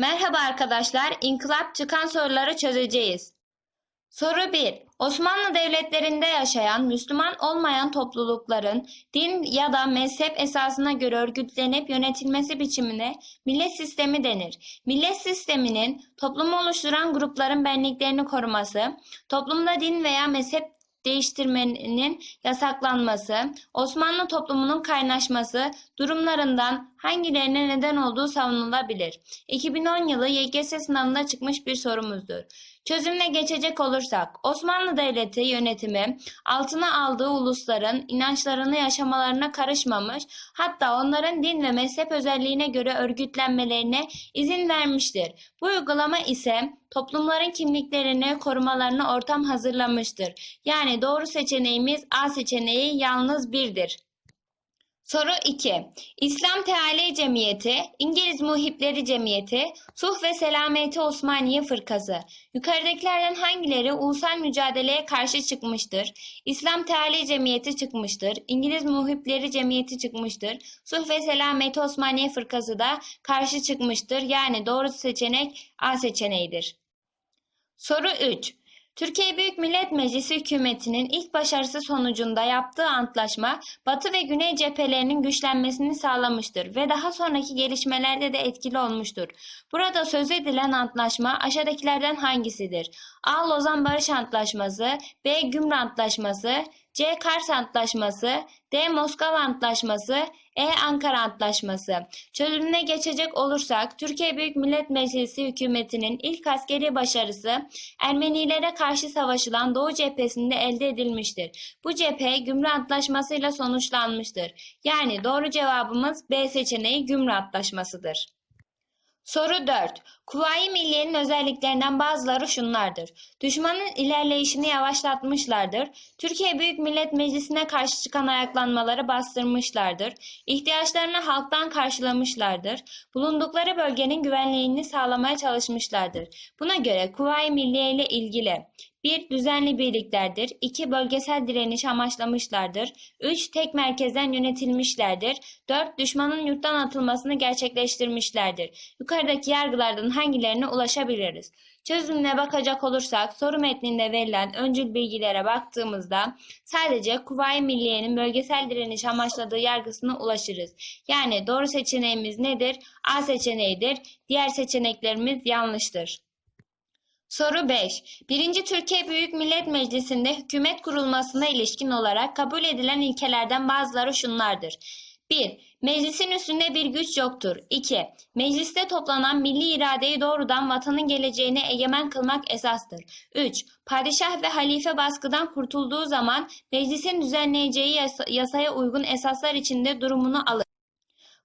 Merhaba arkadaşlar, İnkılap çıkan soruları çözeceğiz. Soru 1. Osmanlı devletlerinde yaşayan Müslüman olmayan toplulukların din ya da mezhep esasına göre örgütlenip yönetilmesi biçimine millet sistemi denir. Millet sisteminin toplumu oluşturan grupların benliklerini koruması, toplumda din veya mezhep değiştirmenin yasaklanması, Osmanlı toplumunun kaynaşması durumlarından hangilerine neden olduğu savunulabilir. 2010 yılı YGS sınavında çıkmış bir sorumuzdur. Çözümle geçecek olursak, Osmanlı Devleti yönetimi altına aldığı ulusların inançlarını yaşamalarına karışmamış, hatta onların din ve mezhep özelliğine göre örgütlenmelerine izin vermiştir. Bu uygulama ise toplumların kimliklerini korumalarına ortam hazırlamıştır. Yani doğru seçeneğimiz A seçeneği yalnız birdir. Soru 2. İslam Teali Cemiyeti, İngiliz Muhipleri Cemiyeti, Suh ve Selameti Osmaniye Fırkası. Yukarıdakilerden hangileri ulusal mücadeleye karşı çıkmıştır? İslam Teali Cemiyeti çıkmıştır. İngiliz Muhipleri Cemiyeti çıkmıştır. Suh ve Selameti Osmaniye Fırkası da karşı çıkmıştır. Yani doğru seçenek A seçeneğidir. Soru 3. Türkiye Büyük Millet Meclisi hükümetinin ilk başarısı sonucunda yaptığı antlaşma Batı ve Güney cephelerinin güçlenmesini sağlamıştır ve daha sonraki gelişmelerde de etkili olmuştur. Burada söz edilen antlaşma aşağıdakilerden hangisidir? A. Lozan Barış Antlaşması B. Gümrü Antlaşması C. Kars Antlaşması D. Moskova Antlaşması E. Ankara Antlaşması. Çözümüne geçecek olursak Türkiye Büyük Millet Meclisi hükümetinin ilk askeri başarısı Ermenilere karşı savaşılan Doğu cephesinde elde edilmiştir. Bu cephe Gümrü Antlaşması'yla sonuçlanmıştır. Yani doğru cevabımız B seçeneği Gümrü Antlaşması'dır. Soru 4. Kuvayi Milliye'nin özelliklerinden bazıları şunlardır. Düşmanın ilerleyişini yavaşlatmışlardır. Türkiye Büyük Millet Meclisi'ne karşı çıkan ayaklanmaları bastırmışlardır. İhtiyaçlarını halktan karşılamışlardır. Bulundukları bölgenin güvenliğini sağlamaya çalışmışlardır. Buna göre Kuvayi Milliye ile ilgili 1. Düzenli birliklerdir. 2. Bölgesel direniş amaçlamışlardır. 3. Tek merkezden yönetilmişlerdir. 4. Düşmanın yurttan atılmasını gerçekleştirmişlerdir. Yukarıdaki yargılardan hangilerine ulaşabiliriz? Çözümüne bakacak olursak soru metninde verilen öncül bilgilere baktığımızda sadece Kuvayi Milliye'nin bölgesel direniş amaçladığı yargısına ulaşırız. Yani doğru seçeneğimiz nedir? A seçeneğidir. Diğer seçeneklerimiz yanlıştır. Soru 5. 1. Türkiye Büyük Millet Meclisi'nde hükümet kurulmasına ilişkin olarak kabul edilen ilkelerden bazıları şunlardır. 1. Meclisin üstünde bir güç yoktur. 2. Mecliste toplanan milli iradeyi doğrudan vatanın geleceğine egemen kılmak esastır. 3. Padişah ve halife baskıdan kurtulduğu zaman meclisin düzenleyeceği yasa- yasaya uygun esaslar içinde durumunu alır.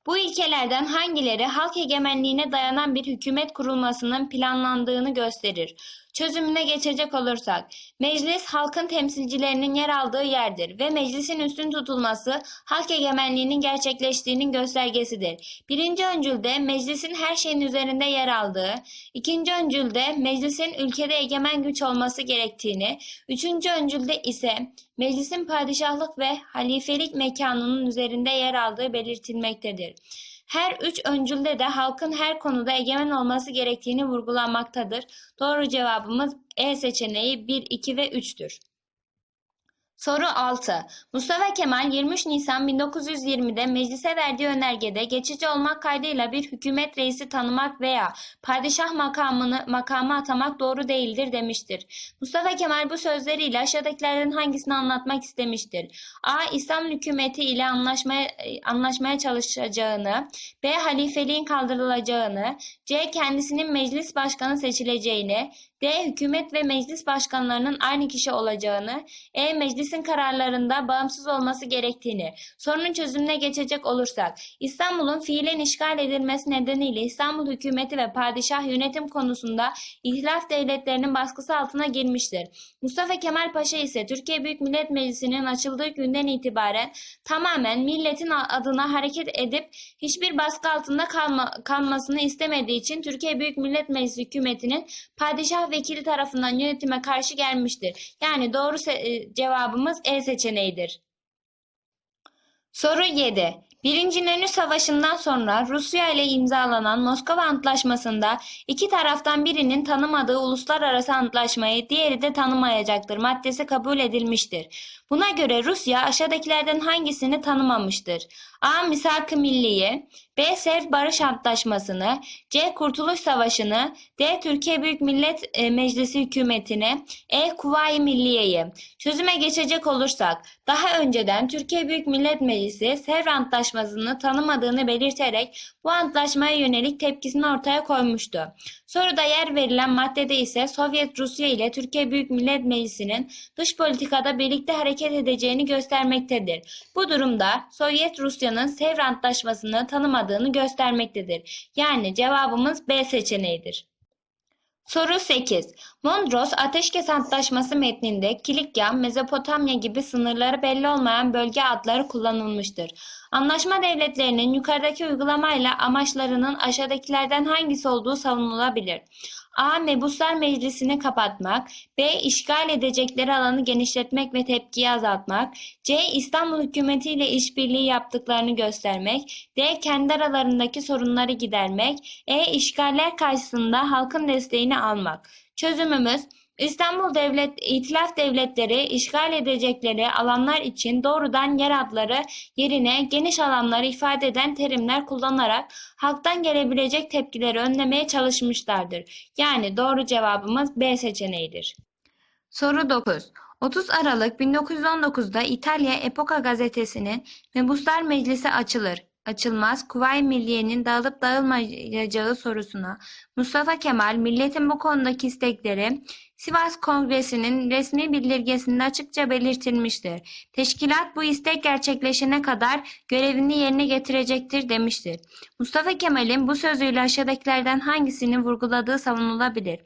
Bu ilkelerden hangileri halk egemenliğine dayanan bir hükümet kurulmasının planlandığını gösterir? Çözümüne geçecek olursak, meclis halkın temsilcilerinin yer aldığı yerdir ve meclisin üstün tutulması halk egemenliğinin gerçekleştiğinin göstergesidir. Birinci öncülde meclisin her şeyin üzerinde yer aldığı, ikinci öncülde meclisin ülkede egemen güç olması gerektiğini, üçüncü öncülde ise meclisin padişahlık ve halifelik mekanının üzerinde yer aldığı belirtilmektedir. Her üç öncülde de halkın her konuda egemen olması gerektiğini vurgulanmaktadır. Doğru cevabımız E seçeneği 1, 2 ve 3'tür. Soru 6. Mustafa Kemal 23 Nisan 1920'de meclise verdiği önergede geçici olmak kaydıyla bir hükümet reisi tanımak veya padişah makamını makamı atamak doğru değildir demiştir. Mustafa Kemal bu sözleriyle aşağıdakilerden hangisini anlatmak istemiştir? A. İslam hükümeti ile anlaşmaya, anlaşmaya çalışacağını, B. Halifeliğin kaldırılacağını, C. Kendisinin meclis başkanı seçileceğini, D. Hükümet ve meclis başkanlarının aynı kişi olacağını, E. Meclisin kararlarında bağımsız olması gerektiğini. Sorunun çözümüne geçecek olursak, İstanbul'un fiilen işgal edilmesi nedeniyle İstanbul hükümeti ve padişah yönetim konusunda İhtilaf devletlerinin baskısı altına girmiştir. Mustafa Kemal Paşa ise Türkiye Büyük Millet Meclisi'nin açıldığı günden itibaren tamamen milletin adına hareket edip hiçbir baskı altında kalma, kalmasını istemediği için Türkiye Büyük Millet Meclisi hükümetinin padişah vekili tarafından yönetime karşı gelmiştir. Yani doğru e, cevabımız E seçeneğidir. Soru 7. Birinci İnönü Savaşı'ndan sonra Rusya ile imzalanan Moskova Antlaşması'nda iki taraftan birinin tanımadığı uluslararası antlaşmayı diğeri de tanımayacaktır maddesi kabul edilmiştir. Buna göre Rusya aşağıdakilerden hangisini tanımamıştır? A. Misak-ı Milliye B. Sevr Barış Antlaşması'nı C. Kurtuluş Savaşı'nı D. Türkiye Büyük Millet e, Meclisi Hükümeti'ni E. Kuvayi Milliye'yi Çözüme geçecek olursak daha önceden Türkiye Büyük Millet Meclisi Sevr Antlaşması'nı tanımadığını belirterek bu antlaşmaya yönelik tepkisini ortaya koymuştu. Soruda yer verilen maddede ise Sovyet Rusya ile Türkiye Büyük Millet Meclisi'nin dış politikada birlikte hareket edeceğini göstermektedir. Bu durumda Sovyet Rusya'nın Sevr Antlaşması'nı tanımadığını göstermektedir. Yani cevabımız B seçeneğidir. Soru 8. Mondros Ateşkes Antlaşması metninde Kilikya, Mezopotamya gibi sınırları belli olmayan bölge adları kullanılmıştır. Anlaşma devletlerinin yukarıdaki uygulamayla amaçlarının aşağıdakilerden hangisi olduğu savunulabilir. A. Mebuslar Meclisi'ni kapatmak. B. işgal edecekleri alanı genişletmek ve tepkiyi azaltmak. C. İstanbul hükümeti ile işbirliği yaptıklarını göstermek. D. Kendi aralarındaki sorunları gidermek. E. işgaller karşısında halkın desteğini almak. Çözümümüz İstanbul Devlet İtilaf Devletleri işgal edecekleri alanlar için doğrudan yer adları yerine geniş alanları ifade eden terimler kullanarak halktan gelebilecek tepkileri önlemeye çalışmışlardır. Yani doğru cevabımız B seçeneğidir. Soru 9. 30 Aralık 1919'da İtalya Epoka gazetesinin Mebuslar Meclisi açılır. Açılmaz, Kuvayi Milliye'nin dağılıp dağılmayacağı sorusuna Mustafa Kemal milletin bu konudaki istekleri Sivas Kongresi'nin resmi bildirgesinde açıkça belirtilmiştir. Teşkilat bu istek gerçekleşene kadar görevini yerine getirecektir demiştir. Mustafa Kemal'in bu sözüyle aşağıdakilerden hangisini vurguladığı savunulabilir.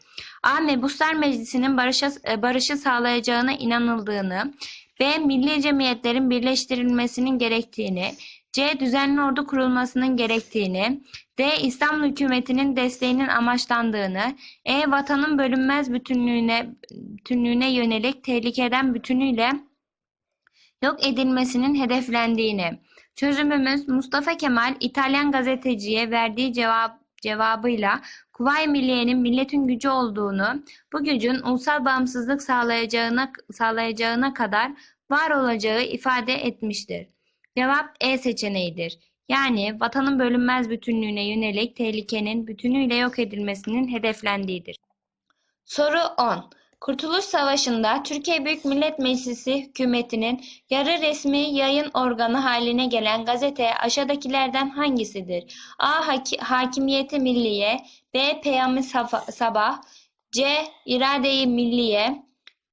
A. Mebuslar Meclisi'nin barışa, barışı sağlayacağına inanıldığını, B. Milli cemiyetlerin birleştirilmesinin gerektiğini, C. Düzenli ordu kurulmasının gerektiğini, D. İstanbul hükümetinin desteğinin amaçlandığını, E. Vatanın bölünmez bütünlüğüne, bütünlüğüne yönelik tehlikeden bütünüyle yok edilmesinin hedeflendiğini. Çözümümüz Mustafa Kemal İtalyan gazeteciye verdiği cevap cevabıyla Kuvayi Milliye'nin milletin gücü olduğunu, bu gücün ulusal bağımsızlık sağlayacağına, sağlayacağına kadar var olacağı ifade etmiştir. Cevap E seçeneğidir. Yani vatanın bölünmez bütünlüğüne yönelik tehlikenin bütünüyle yok edilmesinin hedeflendiğidir. Soru 10. Kurtuluş Savaşı'nda Türkiye Büyük Millet Meclisi hükümetinin yarı resmi yayın organı haline gelen gazete aşağıdakilerden hangisidir? A. Haki, Hakimiyeti Milliye B. Peyami Sabah C. İrade-i Milliye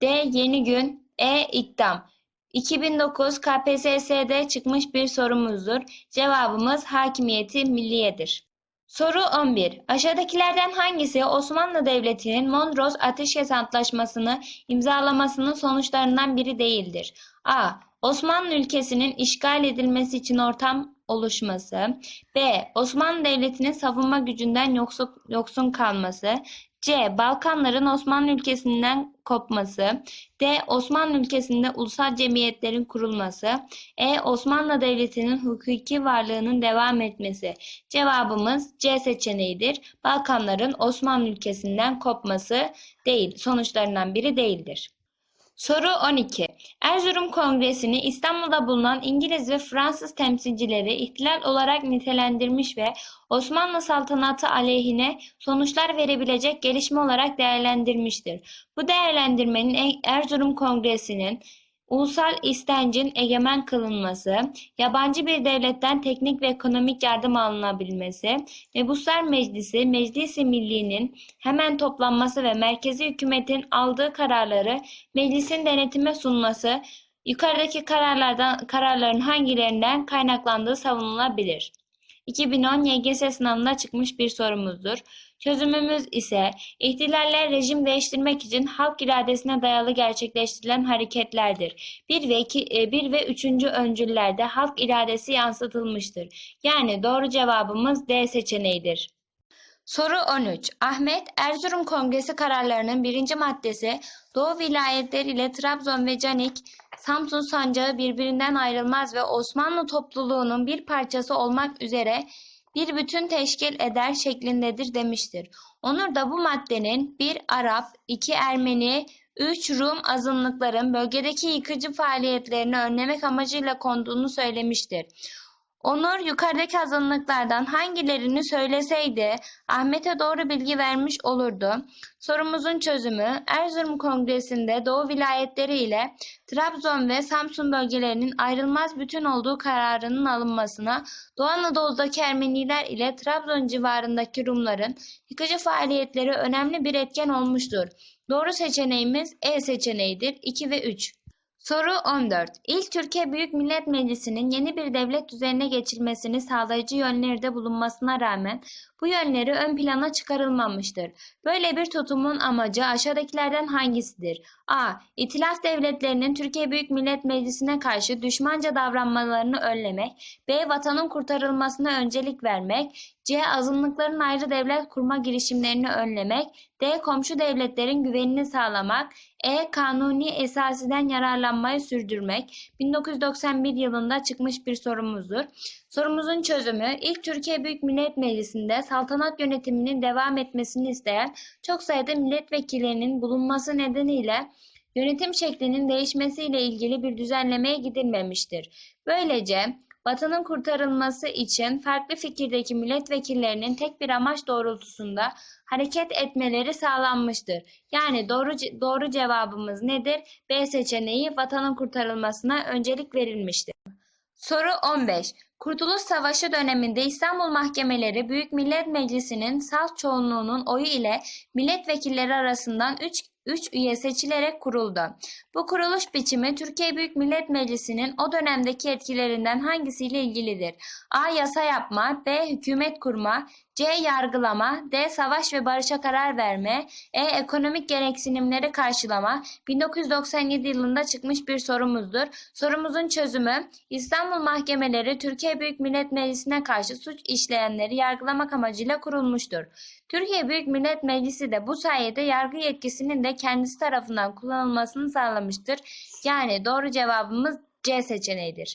D. Yeni Gün E. İkdam 2009 KPSS'de çıkmış bir sorumuzdur. Cevabımız hakimiyeti milliyedir. Soru 11. Aşağıdakilerden hangisi Osmanlı Devleti'nin Mondros Ateşkes Antlaşması'nı imzalamasının sonuçlarından biri değildir? A. Osmanlı ülkesinin işgal edilmesi için ortam oluşması. B. Osmanlı Devleti'nin savunma gücünden yoksun, yoksun kalması. C. Balkanların Osmanlı ülkesinden kopması. D. Osmanlı ülkesinde ulusal cemiyetlerin kurulması. E. Osmanlı Devleti'nin hukuki varlığının devam etmesi. Cevabımız C seçeneğidir. Balkanların Osmanlı ülkesinden kopması değil, sonuçlarından biri değildir. Soru 12. Erzurum Kongresi'ni İstanbul'da bulunan İngiliz ve Fransız temsilcileri ihtilal olarak nitelendirmiş ve Osmanlı saltanatı aleyhine sonuçlar verebilecek gelişme olarak değerlendirmiştir. Bu değerlendirmenin Erzurum Kongresi'nin ulusal istencin egemen kılınması, yabancı bir devletten teknik ve ekonomik yardım alınabilmesi, Mebuslar Meclisi, Meclisi Milli'nin hemen toplanması ve merkezi hükümetin aldığı kararları meclisin denetime sunması, yukarıdaki kararlardan kararların hangilerinden kaynaklandığı savunulabilir. 2010 YGS sınavında çıkmış bir sorumuzdur. Çözümümüz ise ihtilaller rejim değiştirmek için halk iradesine dayalı gerçekleştirilen hareketlerdir. 1 ve 2, 1 e, ve 3. öncüllerde halk iradesi yansıtılmıştır. Yani doğru cevabımız D seçeneğidir. Soru 13. Ahmet, Erzurum Kongresi kararlarının birinci maddesi Doğu vilayetleri ile Trabzon ve Canik, Samsun sancağı birbirinden ayrılmaz ve Osmanlı topluluğunun bir parçası olmak üzere bir bütün teşkil eder şeklindedir demiştir. Onur da bu maddenin bir Arap, iki Ermeni, üç Rum azınlıkların bölgedeki yıkıcı faaliyetlerini önlemek amacıyla konduğunu söylemiştir. Onur yukarıdaki azınlıklardan hangilerini söyleseydi Ahmet'e doğru bilgi vermiş olurdu. Sorumuzun çözümü Erzurum Kongresi'nde Doğu vilayetleri ile Trabzon ve Samsun bölgelerinin ayrılmaz bütün olduğu kararının alınmasına Doğu Anadolu'daki Ermeniler ile Trabzon civarındaki Rumların yıkıcı faaliyetleri önemli bir etken olmuştur. Doğru seçeneğimiz E seçeneğidir 2 ve 3. Soru 14. İlk Türkiye Büyük Millet Meclisi'nin yeni bir devlet düzenine geçilmesini sağlayıcı yönleri de bulunmasına rağmen bu yönleri ön plana çıkarılmamıştır. Böyle bir tutumun amacı aşağıdakilerden hangisidir? A. İtilaf devletlerinin Türkiye Büyük Millet Meclisi'ne karşı düşmanca davranmalarını önlemek. B. Vatanın kurtarılmasına öncelik vermek. C. Azınlıkların ayrı devlet kurma girişimlerini önlemek. D. Komşu devletlerin güvenini sağlamak. E. Kanuni esasiden yararlanmayı sürdürmek. 1991 yılında çıkmış bir sorumuzdur. Sorumuzun çözümü ilk Türkiye Büyük Millet Meclisi'nde saltanat yönetiminin devam etmesini isteyen çok sayıda milletvekillerinin bulunması nedeniyle yönetim şeklinin değişmesiyle ilgili bir düzenlemeye gidilmemiştir. Böylece Vatanın kurtarılması için farklı fikirdeki milletvekillerinin tek bir amaç doğrultusunda hareket etmeleri sağlanmıştır. Yani doğru doğru cevabımız nedir? B seçeneği vatanın kurtarılmasına öncelik verilmiştir. Soru 15. Kurtuluş Savaşı döneminde İstanbul Mahkemeleri Büyük Millet Meclisi'nin salt çoğunluğunun oyu ile milletvekilleri arasından 3 3 üye seçilerek kuruldu. Bu kuruluş biçimi Türkiye Büyük Millet Meclisi'nin o dönemdeki etkilerinden hangisiyle ilgilidir? A. Yasa yapma, B. Hükümet kurma, C. Yargılama, D. Savaş ve barışa karar verme, E. Ekonomik gereksinimleri karşılama. 1997 yılında çıkmış bir sorumuzdur. Sorumuzun çözümü İstanbul Mahkemeleri Türkiye Büyük Millet Meclisi'ne karşı suç işleyenleri yargılamak amacıyla kurulmuştur. Türkiye Büyük Millet Meclisi de bu sayede yargı yetkisinin de kendisi tarafından kullanılmasını sağlamıştır. Yani doğru cevabımız C seçeneğidir.